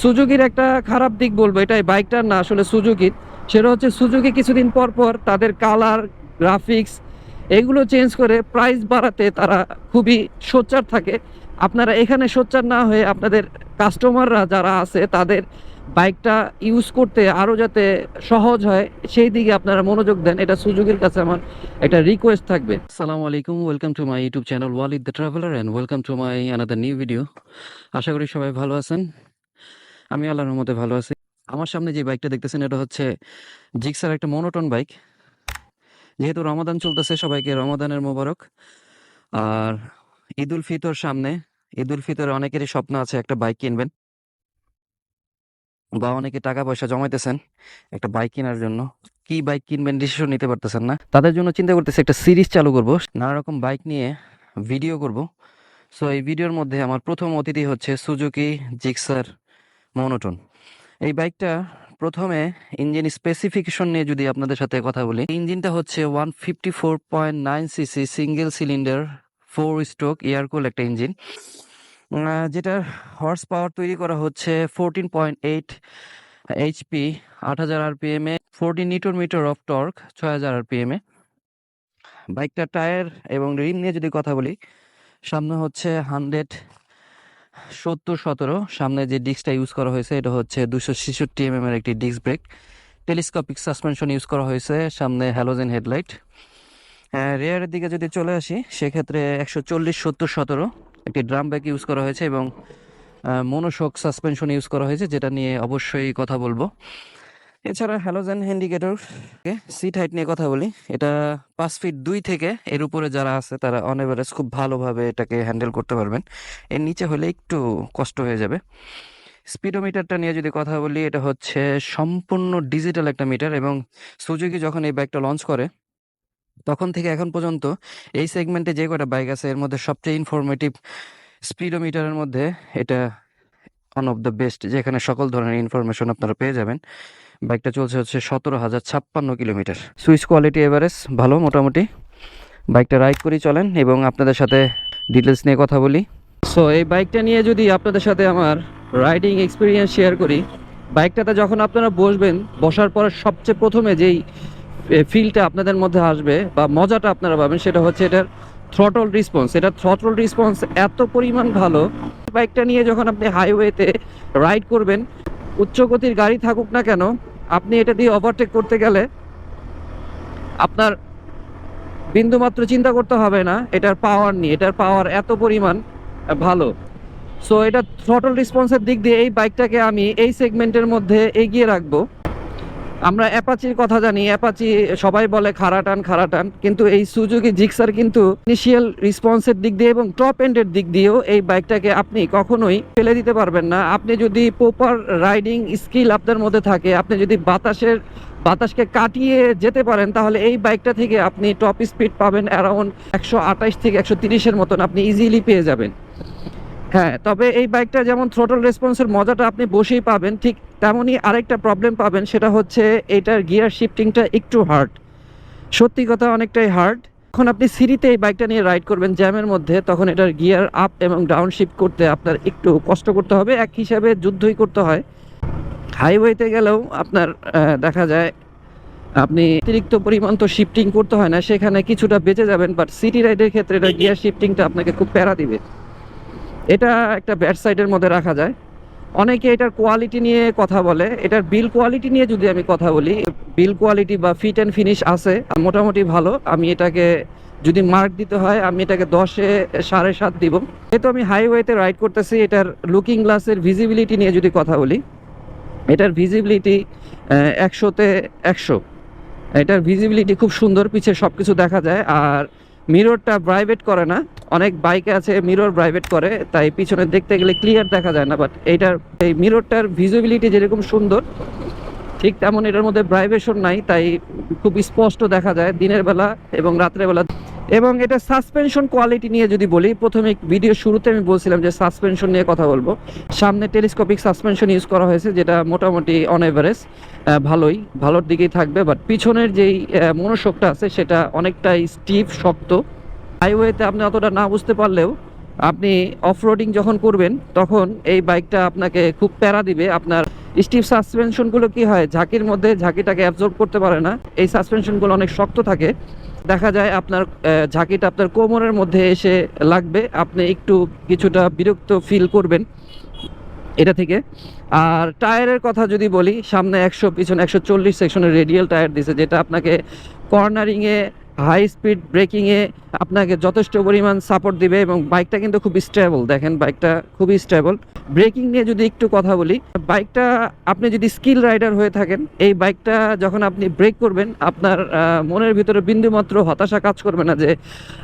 সুজুকির একটা খারাপ দিক বলব, এটাই। বাইকটার না, আসলে সুজুকির। সেটা হচ্ছে সুজুকি কিছুদিন পর পর তাদের কালার, গ্রাফিক্স এগুলো চেঞ্জ করে প্রাইস বাড়াতে তারা খুবই সোচ্চার থাকে। আপনারা এখানে সোচ্চার না হয়ে আপনাদের কাস্টমাররা যারা আছে, তাদের বাইকটা ইউজ করতে আরও যাতে সহজ হয়, সেই দিকে আপনারা মনোযোগ দেন। এটা সুযোগের কাছে আমার একটা রিকোয়েস্ট থাকবে। আসসালামু আলাইকুম welcome to my YouTube channel Walid the traveller and welcome to my another new video আশা করি সবাই ভালো আছেন। আমি আল্লাহর মধ্যে ভালো আছি। আমার সামনে যে বাইকটা দেখতেছেন, এটা হচ্ছে জিক্সার একটা মনোটন বাইক যেহেতু রমাদান চলতেছে, সবাইকে রমাদানের মোবারক। আর ঈদ উল ফিতর সামনে, ঈদ উল ফিতরে অনেকেরই স্বপ্ন আছে একটা বাইক কিনবেন। বা অনেকে টাকা পয়সা জমাইতেছেন একটা বাইক কেনার জন্য। কি বাইক কিনবেন ডিসিশন নিতে পারতেছেন না। তাদের জন্য চিন্তা করতেছি একটা সিরিজ চালু করব। নানা রকম বাইক নিয়ে ভিডিও করব। সো এই ভিডিওর মধ্যে আমার প্রথম অতিথি হচ্ছে সুজুকি জিক্সার মনোটন। এই বাইকটা প্রথমে ইঞ্জিন স্পেসিফিকেশন নিয়ে যদি আপনাদের সাথে কথা বলি, ইঞ্জিনটা হচ্ছে one fifty four point nine CC single cylinder four stroke air cool একটা ইঞ্জিন। যেটার হর্স পাওয়ার তৈরি করা হচ্ছে ফোরটিন পয়েন্ট এইট এইচপি আট হাজার RPM A fourteen newton metre of torque ছয় হাজার আরপিএম এ। বাইকটা টায়ার এবং রিম নিয়ে যদি কথা বলি, সামনে হচ্ছে হান্ড্রেড সত্তর সতেরো, সামনে যে ডিস্কটা ইউজ করা হয়েছে, এটা হচ্ছে দুশো ছেষট্টি এম এর একটি disc brake telescopic suspension use করা হয়েছে, সামনে হ্যালোজেন হেডলাইট রেয়ারের দিকে যদি চলে আসি, সেক্ষেত্রে একশো চল্লিশ সত্তর সতেরো একটি ড্রাম ব্যাগ ইউজ করা হয়েছে এবং মনোশোক সাসপেনশন ইউজ করা হয়েছে, যেটা নিয়ে অবশ্যই কথা বলব। এছাড়া হ্যালোজেন হ্যান্ডিকেটর সিট হাইট নিয়ে কথা বলি, এটা পাঁচ ফিট দুই থেকে এর উপরে যারা আছে তারা অন এভারেজ খুব ভালোভাবে এটাকে হ্যান্ডেল করতে পারবেন। এর নিচে হলে একটু কষ্ট হয়ে যাবে। স্পিডোমিটারটা নিয়ে যদি কথা বলি, এটা হচ্ছে সম্পূর্ণ ডিজিটাল একটা মিটার এবং সুজুকি যখন এই বাইকটা লঞ্চ করে, তখন থেকে এখন পর্যন্ত এই সেগমেন্টে যে কটা বাইক আছে, এর মধ্যে সবচেয়ে ইনফরমেটিভ স্পিডোমিটারের মধ্যে এটা ওয়ান অফ দ্য বেস্ট যেখানে সকল ধরনের ইনফরমেশন আপনারা পেয়ে যাবেন। বাইকটা চলছে হচ্ছে সতেরো হাজার ছাপ্পান্ন কিলোমিটার। সুইচ কোয়ালিটি এভারেজ ভালো মোটামুটি। বাইকটা রাইড করেই চলেন এবং আপনাদের সাথে ডিটেলস নিয়ে কথা বলি। সো এই বাইকটা নিয়ে যদি আপনাদের সাথে আমার রাইডিং এক্সপিরিয়েন্স শেয়ার করি, বাইকটাতে যখন আপনারা বসবেন, বসার পরে সবচেয়ে প্রথমে যেই ফিলটা আপনাদের মধ্যে আসবে বা মজাটা আপনারা পাবেন সেটা হচ্ছে এটার থ্রটল রেসপন্স এটা থ্রটল রেসপন্স এত পরিমাণ ভালো। বাইকটা নিয়ে যখন আপনি হাইওয়েতে রাইড করবেন উচ্চ গতির গাড়ি থাকুক না কেন আপনি এটা দিয়ে ওভারটেক করতে গেলে আপনার বিন্দুমাত্র চিন্তা করতে হবে না, এটার পাওয়ার নিয়ে। এটার পাওয়ার এত পরিমাণ ভালো। সো এটা থ্রটল রেসপন্সের দিক দিয়ে এই বাইকটাকে আমি এই সেগমেন্টের মধ্যে এগিয়ে রাখব। আমরা অ্যাপাচির কথা জানি, অ্যাপাচি সবাই বলে খারাটান খারাটান, কিন্তু এই সুজুকি জিক্সার কিন্তু ইনিশিয়াল রেসপন্সের দিক দিয়ে এবং টপ এন্ডের দিক দিয়েও এই বাইকটাকে আপনি কখনোই ফেলে দিতে পারবেন না। আপনি যদি প্রপার রাইডিং স্কিল আপনার মধ্যে থাকে, আপনি যদি বাতাসের, বাতাসকে কাটিয়ে যেতে পারেন, তাহলে এই বাইকটা থেকে আপনি টপ স্পিড পাবেন অ্যারাউন্ড একশো আঠাশ থেকে একশো তিরিশের মতন আপনি ইজিলি পেয়ে যাবেন। হ্যাঁ তবে এই বাইকটা যেমন থ্রোটল রেসপন্সের মজাটা আপনি বসেই পাবেন ঠিক তেমনই আরেকটা প্রবলেম পাবেন সেটা হচ্ছে এটার গিয়ার শিফটিংটা একটু হার্ড সত্যি কথা অনেকটাই হার্ড এখন আপনি সিঁড়িতে এই বাইকটা নিয়ে রাইড করবেন জ্যামের মধ্যে তখন এটার গিয়ার আপ এবং ডাউন শিফট করতে আপনার একটু কষ্ট করতে হবে। এক হিসাবে যুদ্ধই করতে হয়। হাইওয়েতে গেলেও আপনার দেখা যায় আপনি অতিরিক্ত পরিমাণ তো শিফটিং করতে হয় না সেখানে কিছুটা বেঁচে যাবেন বাট সিটি রাইডের ক্ষেত্রে এটা গিয়ার শিফটিংটা আপনাকে খুব প্যারা দিবে। এটা একটা ব্যাড সাইডের মধ্যে রাখা যায়। অনেকে এটার কোয়ালিটি নিয়ে কথা বলে। এটার বিল কোয়ালিটি নিয়ে যদি আমি কথা বলি বিল কোয়ালিটি বা ফিট অ্যান্ড ফিনিশ আছে, মোটামুটি ভালো। আমি এটাকে যদি মার্ক দিতে হয়, আমি এটাকে দশে সাড়ে সাত দিব। যেহেতু আমি হাইওয়েতে রাইড করতেছি, এটার লুকিং গ্লাসের ভিজিবিলিটি নিয়ে যদি কথা বলি, এটার ভিজিবিলিটি একশোতে একশো। এটার ভিজিবিলিটি খুব সুন্দর, পিছে সব কিছু দেখা যায়। আর মিররটা প্রাইভেট করে না। অনেক বাইকে আছে মিরর প্রাইভেট করে, তাই পিছনে দেখতে গেলে ক্লিয়ার দেখা যায় না বাট এইটার, এই মিররটার ভিজিবিলিটি যেরকম সুন্দর, ঠিক তেমন এটার মধ্যে ব্রাইভেশন নাই, তাই খুব স্পষ্ট দেখা যায় দিনের বেলা এবং রাত্রের বেলা। এবং এটা সাসপেনশন কোয়ালিটি নিয়ে যদি বলি, প্রথমে ভিডিও শুরুতে আমি বলছিলাম যে সাসপেনশন নিয়ে কথা বলব। সামনে টেলিস্কোপিক সাসপেনশন ইউজ করা হয়েছে, যেটা মোটামুটি অন এভারেজ ভালোই, ভালোর দিকেই থাকবে। বাট পিছনের যেই মনোশকটা আছে, সেটা অনেকটাই স্টিফ শক্ত। হাইওয়েতে আপনি অতটা না বুঝতে পারলেও আপনি অফরোডিং যখন করবেন, তখন এই বাইকটা আপনাকে খুব প্যারা দিবে। আপনার স্টিভ সাসপেনশনগুলো কি হয়, ঝাঁকির মধ্যে ঝাঁকিটাকে অ্যাবজর্ব করতে পারে না। এই সাসপেনশনগুলো অনেক শক্ত থাকে। দেখা যায় আপনার ঝাঁকিটা আপনার কোমরের মধ্যে এসে লাগবে। আপনি একটু কিছুটা বিরক্ত ফিল করবেন এটা থেকে। আর টায়ারের কথা যদি বলি, সামনে একশো, পিছনে একশো চল্লিশ সেকশনের রেডিয়াল টায়ার দিছে, যেটা আপনাকে কর্নারিংয়ে হাই স্পিড ব্রেকিংয়ে আপনাকে যথেষ্ট পরিমাণ সাপোর্ট দিবে এবং বাইকটা কিন্তু খুব স্টেবল দেখেন বাইকটা খুবই স্টেবল ব্রেকিং নিয়ে যদি একটু কথা বলি বাইকটা আপনি যদি স্কিল রাইডার হয়ে থাকেন, এই বাইকটা যখন আপনি ব্রেক করবেন, আপনার মনের ভিতরে বিন্দুমাত্র হতাশা কাজ করবে না যে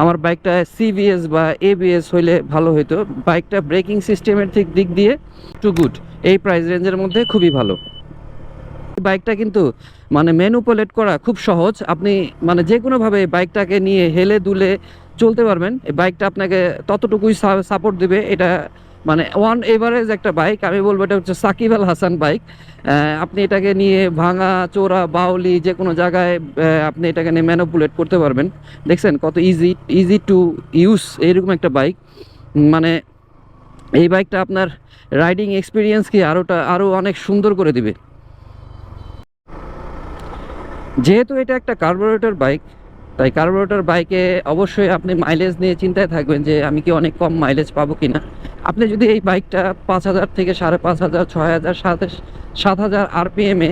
আমার বাইকটা সিবিএস বা এবিএস হইলে ভালো হইতো। বাইকটা ব্রেকিং সিস্টেমের দিক দিয়ে টু গুড এই প্রাইস রেঞ্জের মধ্যে খুবই ভালো। বাইকটা কিন্তু মানে ম্যানুপুলেট করা খুব সহজ। আপনি মানে যে কোনোভাবে বাইকটাকে নিয়ে হেলে দুলে চলতে পারবেন। এই বাইকটা আপনাকে ততটুকুই সাপোর্ট দেবে। এটা মানে ওয়ান এভারেজ একটা বাইক। আমি বলব এটা হচ্ছে সাকিব আল হাসান বাইক। আপনি এটাকে নিয়ে ভাঙা, চোরা, বাউলি, যে কোনো জায়গায় আপনি এটাকে নিয়ে ম্যানুপুলেট করতে পারবেন। দেখছেন কত ইজি ইজি টু ইউজ এইরকম একটা বাইক। মানে এই বাইকটা আপনার রাইডিং এক্সপিরিয়েন্সকে আরোটা আরও অনেক সুন্দর করে দিবে। যেহেতু এটা একটা কার্বোরেটর বাইক তাই কার্বোরেটর বাইকে অবশ্যই আপনি মাইলেজ নিয়ে চিন্তায় থাকবেন যে আমি কি অনেক কম মাইলেজ পাবো কিনা। আপনি যদি এই বাইকটা পাঁচ হাজার থেকে সাড়ে পাঁচ হাজার, ছয় হাজার, সাত সাত হাজার আরপিএমে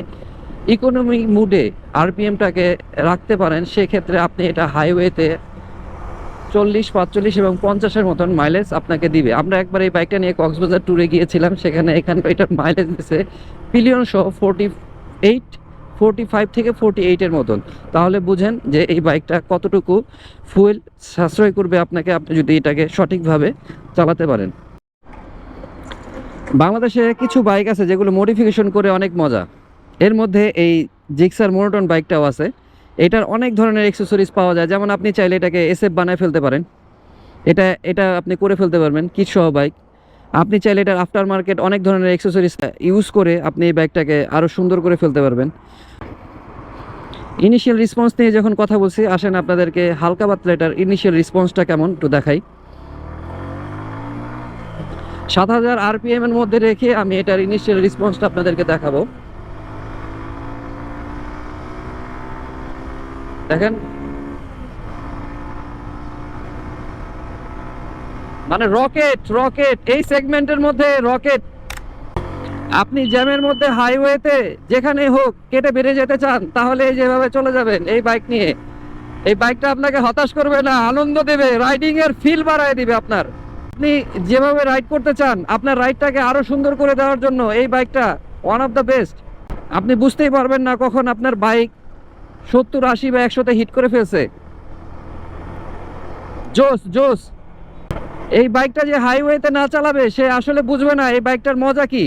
ইকোনমি মুডে আরপিএমটাকে রাখতে পারেন, সেক্ষেত্রে আপনি এটা হাইওয়েতে চল্লিশ, পাঁচচল্লিশ এবং পঞ্চাশের মতন মাইলেজ আপনাকে দিবে। আমরা একবার এই বাইকটা নিয়ে কক্সবাজার ট্যুরে গিয়েছিলাম, সেখানে এখানে এটার মাইলেজ দিচ্ছে পিলিয়ন সহ ফোরটি এইট ফোরটি ফাইভ থেকে ফোরটি এইটের মতন। তাহলে বুঝেন যে এই বাইকটা কতটুকু ফুয়েল সাশ্রয় করবে আপনাকে, আপনি যদি এটাকে সঠিকভাবে চালাতে পারেন। বাংলাদেশে কিছু বাইক আছে যেগুলো মডিফিকেশন করে অনেক মজা। এর মধ্যে এই জিক্সার মোনোটন বাইকটাও আছে। এটার অনেক ধরনের অ্যাক্সেসরিজ পাওয়া যায়। যেমন আপনি চাইলে এটাকে এসএফ বানায় ফেলতে পারেন। এটা এটা আপনি করে ফেলতে পারবেন, কিট সহ বাইক। আপনি চাইলে এটার আফটার মার্কেট অনেক ধরনের অ্যাক্সেসরিজ ইউজ করে আপনি এই বাইকটাকে আরও সুন্দর করে ফেলতে পারবেন। ইনিশিয়াল রেসপন্স নিয়ে যখন কথা বলছি, আসেন আপনাদেরকে হালকা পাতলা এটার ইনিশিয়াল রেসপন্সটা কেমন একটু দেখাই। সাত হাজার আরপিএম এর মধ্যে রেখে আমি এটার ইনিশিয়াল রেসপন্সটা আপনাদেরকে দেখাবো। দেখেন মানে রকেট রকেট। এই সেগমেন্টের মধ্যে রকেট। আপনি জ্যামের মধ্যে হাইওয়েতে যেখানে হোক কেটে বেড়ে যেতে চান, তাহলে যেভাবে চলে যাবেন, এই বাইক নিয়ে। এই বাইকটা আপনাকে হতাশ করবে না, আনন্দ দেবে রাইডিং এর ফিল বাড়ায় দিবে আপনার। আপনি যেভাবে রাইড করতে চান, আপনার রাইডটাকে আরও সুন্দর করে দেওয়ার জন্য এই বাইকটা ওয়ান অফ দ্য বেস্ট আপনি বুঝতেই পারবেন না কখন আপনার বাইক সত্তর, আশি বা একশোতে হিট করে ফেলছে। জোস জোস এই বাইকটা যে হাইওয়েতে না চালাবে, সে আসলে বুঝবে না এই বাইকটার মজা কি।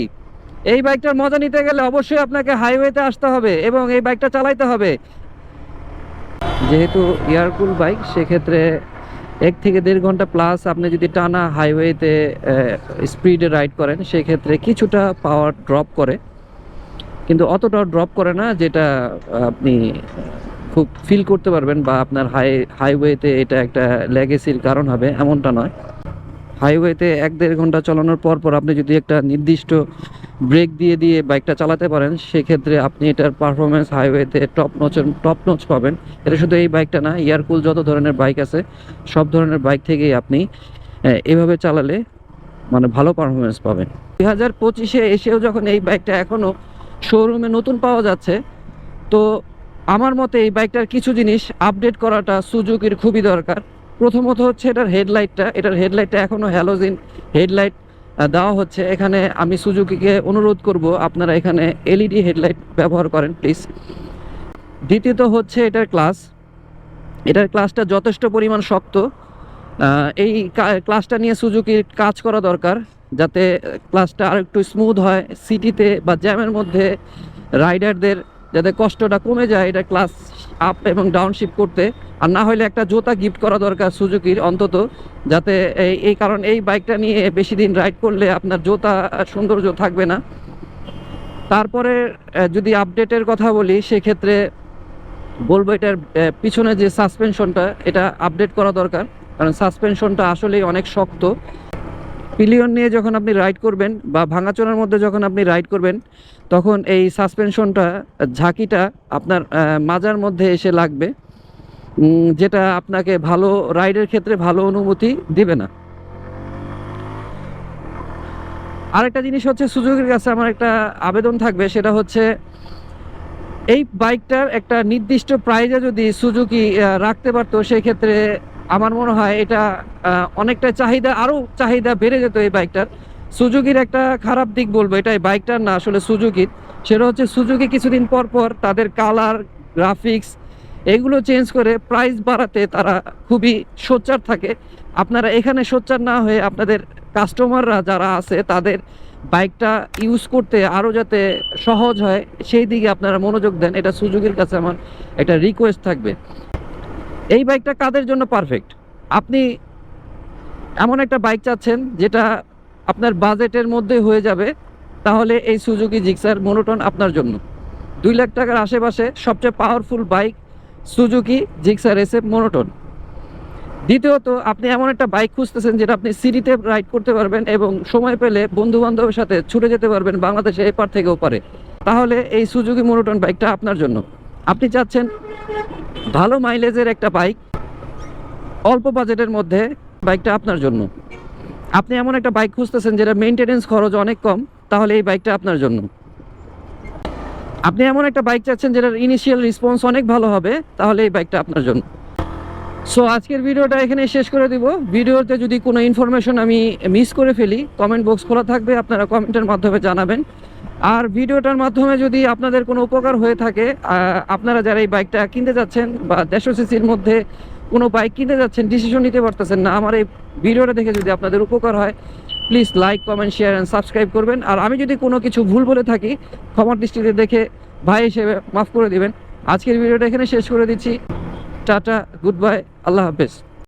এই বাইকটার মজা নিতে গেলে অবশ্যই আপনাকে হাইওয়েতে আসতে হবে এবং এই বাইকটা চালাইতে হবে। যেহেতু এয়ারকুল বাইক সেক্ষেত্রে এক থেকে দেড় ঘণ্টা প্লাস আপনি যদি টানা হাইওয়েতে স্পিডে রাইড করেন, সেক্ষেত্রে কিছুটা পাওয়ার ড্রপ করে। কিন্তু অতটাও ড্রপ করে না যেটা আপনি খুব ফিল করতে পারবেন বা আপনার হাই হাইওয়েতে এটা একটা লেগেসির কারণ হবে, এমনটা নয়। হাইওয়েতে এক দেড় ঘণ্টা চালানোর পর পর আপনি যদি একটা নির্দিষ্ট ব্রেক দিয়ে দিয়ে বাইকটা চালাতে পারেন, সেক্ষেত্রে আপনি এটার পারফরমেন্স হাইওয়েতে টপ নচের টপ নচ পাবেন। এটা শুধু এই বাইকটা না এয়ারকুল যত ধরনের বাইক আছে, সব ধরনের বাইক থেকেই আপনি এভাবে চালালে মানে ভালো পারফরমেন্স পাবেন। দুই হাজার পঁচিশে এসেও যখন এই বাইকটা এখনও শোরুমে নতুন পাওয়া যাচ্ছে, তো আমার মতে এই বাইকটার কিছু জিনিস আপডেট করাটা সুজুকির খুবই দরকার। প্রথমত হচ্ছে এটার হেডলাইটটা এটার হেডলাইটটা এখনও হ্যালোজিন হেডলাইট দেওয়া হচ্ছে। এখানে আমি সুজুকিকে অনুরোধ করব, আপনারা এখানে এলইডি হেডলাইট ব্যবহার করেন, প্লিজ। দ্বিতীয়ত হচ্ছে এটার ক্লাস। এটার ক্লাসটা যথেষ্ট পরিমাণ শক্ত। এই ক্লাসটা নিয়ে সুজুকির কাজ করা দরকার, যাতে ক্লাসটা আর একটু স্মুথ হয় সিটিতে বা জ্যামের মধ্যে রাইডারদের যাতে কষ্টটা কমে যায়, এটা ক্লাস আপ এবং ডাউনশিপ করতে। আর না হলে একটা জোতা গিফট করা দরকার সুজুকির অন্তত, যাতে এই এই কারণ এই বাইকটা নিয়ে বেশি দিন রাইড করলে আপনার জোতা সৌন্দর্য থাকবে না। তারপরে যদি আপডেটের কথা বলি, সেক্ষেত্রে বলব এটার পিছনে যে সাসপেনশনটা এটা আপডেট করা দরকার। কারণ সাসপেনশনটা আসলেই অনেক শক্ত। পিলিয়ন নিয়ে যখন আপনি রাইড করবেন বা ভাঙাচোরার মধ্যে যখন আপনি রাইড করবেন, তখন এই সাসপেনশনটা, ঝাঁকিটা আপনার মাজার মধ্যে এসে লাগবে। যেটা আপনাকে ভালো রাইডের ক্ষেত্রে ভালো অনুমতি দিবে না। আরেকটা জিনিস হচ্ছে সুযোগের কাছে আমার একটা আবেদন থাকবে, সেটা হচ্ছে এই বাইকটার একটা নির্দিষ্ট প্রাইজে যদি সুজুকি রাখতে পারতো সেই ক্ষেত্রে আমার মনে হয় এটা অনেকটা চাহিদা, আরও চাহিদা বেড়ে যেত এই বাইকটার। সুজুকির একটা খারাপ দিক বলব এটা এই বাইকটার না আসলে সুজুকির। সেটা হচ্ছে সুজুকি কিছুদিন পর পর তাদের কালার, গ্রাফিক্স এগুলো চেঞ্জ করে প্রাইস বাড়াতে তারা খুবই সোচ্চার থাকে। আপনারা এখানে সোচ্চার না হয়ে আপনাদের কাস্টমাররা যারা আছে তাদের বাইকটা ইউজ করতে আরও যাতে সহজ হয়, সেই দিকে আপনারা মনোযোগ দেন। এটা সুযোগের কাছে আমার একটা রিকোয়েস্ট থাকবে। এই বাইকটা কাদের জন্য পারফেক্ট আপনি এমন একটা বাইক চাচ্ছেন যেটা আপনার বাজেটের মধ্যে হয়ে যাবে, তাহলে এই সুজুকি জিক্সার মোনোটন আপনার জন্য। দুই লাখ টাকার আশেপাশে সবচেয়ে powerful bike Suzuki Gixxer SF monotone দ্বিতীয়ত, আপনি এমন একটা বাইক খুঁজতেছেন যেটা আপনি সিটিতে রাইড করতে পারবেন এবং সময় পেলে বন্ধু বান্ধবের সাথে ছুটে যেতে পারবেন বাংলাদেশে এপার থেকে ওপারে। তাহলে এই সুজুকি মোনোটন বাইকটা আপনার জন্য। আপনি চাচ্ছেন ভালো মাইলেজের একটা বাইক, অল্প বাজেটের মধ্যে বাইকটা আপনার জন্য। আপনি এমন একটা বাইক খুঁজতেছেন যেটা মেনটেনেন্স খরচ অনেক কম, তাহলে এই বাইকটা আপনার জন্য। আপনি এমন একটা বাইক চাচ্ছেন যেটার ইনিশিয়াল রেসপন্স অনেক ভালো হবে, তাহলে এই বাইকটা আপনার জন্য। সো আজকের ভিডিওটা এখানে শেষ করে দিব। ভিডিওতে যদি কোনো ইনফরমেশন আমি মিস করে ফেলি কমেন্ট বক্স খোলা থাকবে, আপনারা কমেন্টের মাধ্যমে জানাবেন। আর ভিডিওটার মাধ্যমে যদি আপনাদের কোনো উপকার হয়ে থাকে আপনারা যারা এই বাইকটা কিনতে যাচ্ছেন বা দেড়শো সিসির মধ্যে কোনো বাইক কিনতে যাচ্ছেন ডিসিশন নিতে পারতেছেন না, আমার এই ভিডিওটা দেখে যদি আপনাদের উপকার হয় please like comment share and subscribe করবেন। আর আমি যদি কোনো কিছু ভুল বলে থাকি, ক্ষমার দৃষ্টিতে দেখে ভাই হিসেবে মাফ করে দিবেন। আজকের ভিডিওটা এখানে শেষ করে দিচ্ছি। টাটা গুড বাই আল্লাহ হাফেজ।